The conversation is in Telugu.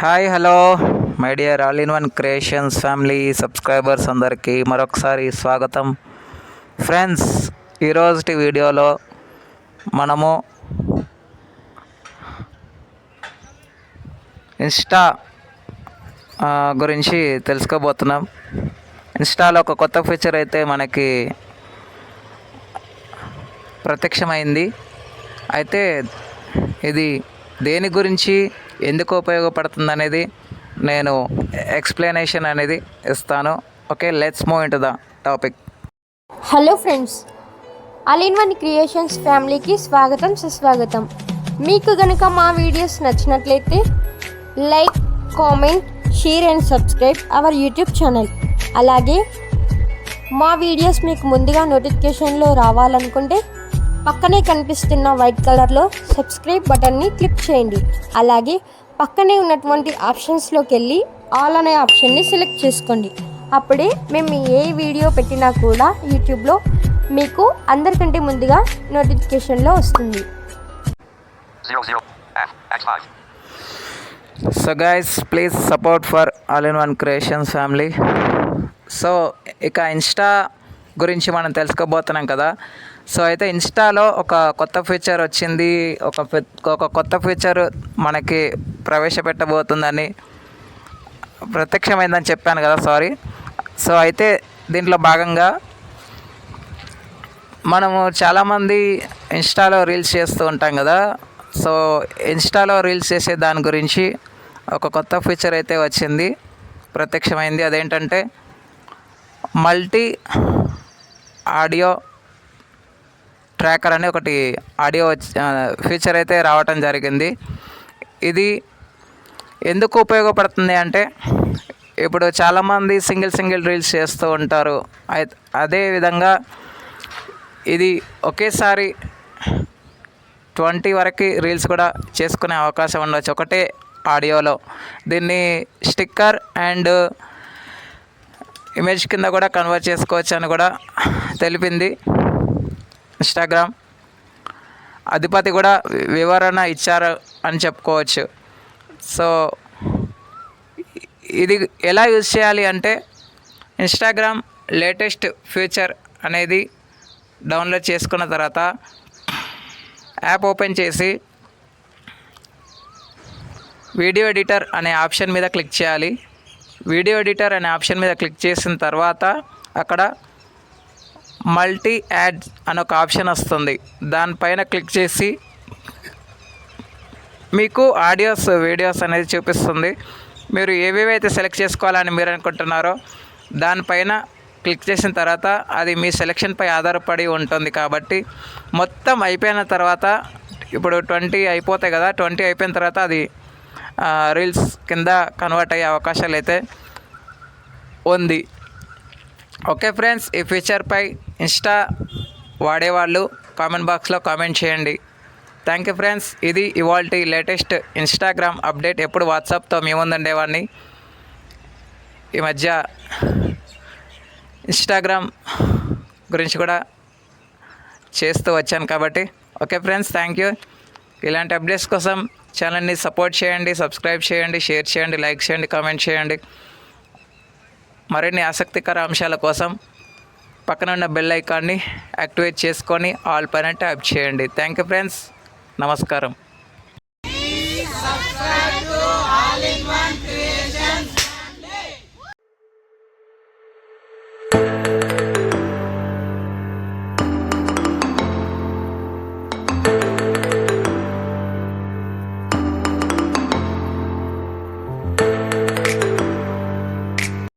Hi hello my dear all in one creations family subscribers అందరికీ మరొకసారి స్వాగతం. ఫ్రెండ్స్ ఈరోజు వీడియోలో మనము ఇన్స్టా గురించి తెలుసుకోబోతున్నాం. ఇన్స్టాలో ఒక కొత్త ఫీచర్ అయితే మనకి ప్రత్యక్షమైంది. అయితే ఇది దేని గురించి ఎందుకు ఉపయోగపడుతుంది అనేది నేను ఎక్స్ప్లెనేషన్ అనేది ఇస్తాను. Okay let's move in the topic hello friends all in one creations ఫ్యామిలీకి స్వాగతం సుస్వాగతం. మీకు గనుక మా వీడియోస్ నచ్చినట్లయితే like comment share and subscribe our YouTube channel. అలాగే మా వీడియోస్ మీకు ముందుగా నోటిఫికేషన్లో రావాలనుకుంటే పక్కనే కనిపిస్తున్న వైట్ కలర్లో సబ్స్క్రైబ్ బటన్ని క్లిక్ చేయండి. అలాగే పక్కనే ఉన్నటువంటి ఆప్షన్స్లోకి వెళ్ళి ఆల్ అనే ఆప్షన్ని సెలెక్ట్ చేసుకోండి. అప్పుడే మేము ఏ వీడియో పెట్టినా కూడా యూట్యూబ్లో మీకు అందరికంటే ముందుగా నోటిఫికేషన్లో వస్తుంది. So guys please support for all in one creations family so ఇక ఇన్స్టా గురించి మనం తెలుసుకోబోతున్నాం కదా. సో అయితే ఇన్స్టాలో ఒక కొత్త ఫీచర్ వచ్చింది. ఒక ఒక కొత్త ఫీచర్ మనకి ప్రవేశపెట్టబోతుందని ప్రత్యక్షమైందని చెప్పాను కదా సారీ సో అయితే దీంట్లో భాగంగా మనము చాలామంది ఇన్స్టాలో రీల్స్ చేస్తూ ఉంటాం కదా. సో ఇన్స్టాలో రీల్స్ చేసే దాని గురించి ఒక కొత్త ఫీచర్ అయితే వచ్చింది. ప్రత్యక్షమైంది. అదేంటంటే మల్టీ ఆడియో ట్రాకర్ అని ఒకటి ఆడియో ఫీచర్ అయితే రావటం జరిగింది. ఇది ఎందుకు ఉపయోగపడుతుంది అంటే ఇప్పుడు చాలామంది సింగిల్ సింగిల్ రీల్స్ చేస్తూ ఉంటారు. అదే విధంగా ఇది ఒకేసారి ట్వంటీ వరకు రీల్స్ కూడా చేసుకునే అవకాశం ఉండొచ్చు. ఒకటే ఆడియోలో. దీన్ని స్టిక్కర్ అండ్ ఇమేజ్ కింద కూడా కన్వర్ట్ చేసుకోవచ్చు అని కూడా తెలిపింది. ఇన్స్టాగ్రామ్ అధిపతి కూడా వివరణ ఇచ్చారు అని చెప్పుకోవచ్చు. సో ఇది ఎలా యూజ్ చేయాలి అంటే ఇన్స్టాగ్రామ్ లేటెస్ట్ ఫీచర్ అనేది డౌన్లోడ్ చేసుకున్న తర్వాత యాప్ ఓపెన్ చేసి వీడియో ఎడిటర్ అనే ఆప్షన్ మీద క్లిక్ చేయాలి. వీడియో ఎడిటర్ అనే ఆప్షన్ మీద క్లిక్ చేసిన తర్వాత అక్కడ మల్టీ యాడ్ అని ఒక ఆప్షన్ వస్తుంది. దానిపైన క్లిక్ చేసి మీకు ఆడియోస్ వీడియోస్ అనేది చూపిస్తుంది. మీరు ఏవేవైతే సెలెక్ట్ చేసుకోవాలని మీరు అనుకుంటున్నారో దానిపైన క్లిక్ చేసిన తర్వాత అది మీ సెలెక్షన్పై ఆధారపడి ఉంటుంది కాబట్టి మొత్తం అయిపోయిన తర్వాత ఇప్పుడు ట్వంటీ అయిపోతాయి కదా ట్వంటీ అయిపోయిన తర్వాత అది రీల్స్ కింద కన్వర్ట్ అయ్యే అవకాశాలు అయితే ఉంది. ఓకే ఫ్రెండ్స్ ఈ ఫీచర్పై ఇన్స్టా వాడేవాళ్ళు కామెంట్ బాక్స్లో కామెంట్ చేయండి. థ్యాంక్ యూ ఫ్రెండ్స్ ఇది ఇవాల్టి లేటెస్ట్ ఇన్స్టాగ్రామ్ అప్డేట్ ఎప్పుడు వాట్సాప్తో మీ ముందు ఉండేవాడిని ఈ మధ్య ఇన్స్టాగ్రామ్ గురించి కూడా చేస్తూ వచ్చాను కాబట్టి. ఓకే ఫ్రెండ్స్ థ్యాంక్ యూ ఇలాంటి అప్డేట్స్ కోసం ఛానల్ని సపోర్ట్ చేయండి సబ్స్క్రైబ్ చేయండి షేర్ చేయండి లైక్ చేయండి కామెంట్ చేయండి. మరిన్ని ఆసక్తికర అంశాల కోసం పక్కన ఉన్న బెల్ ఐకాన్ని యాక్టివేట్ చేసుకొని ఆల్ పైన ట్యాప్ చేయండి. థ్యాంక్ యూ ఫ్రెండ్స్ నమస్కారం.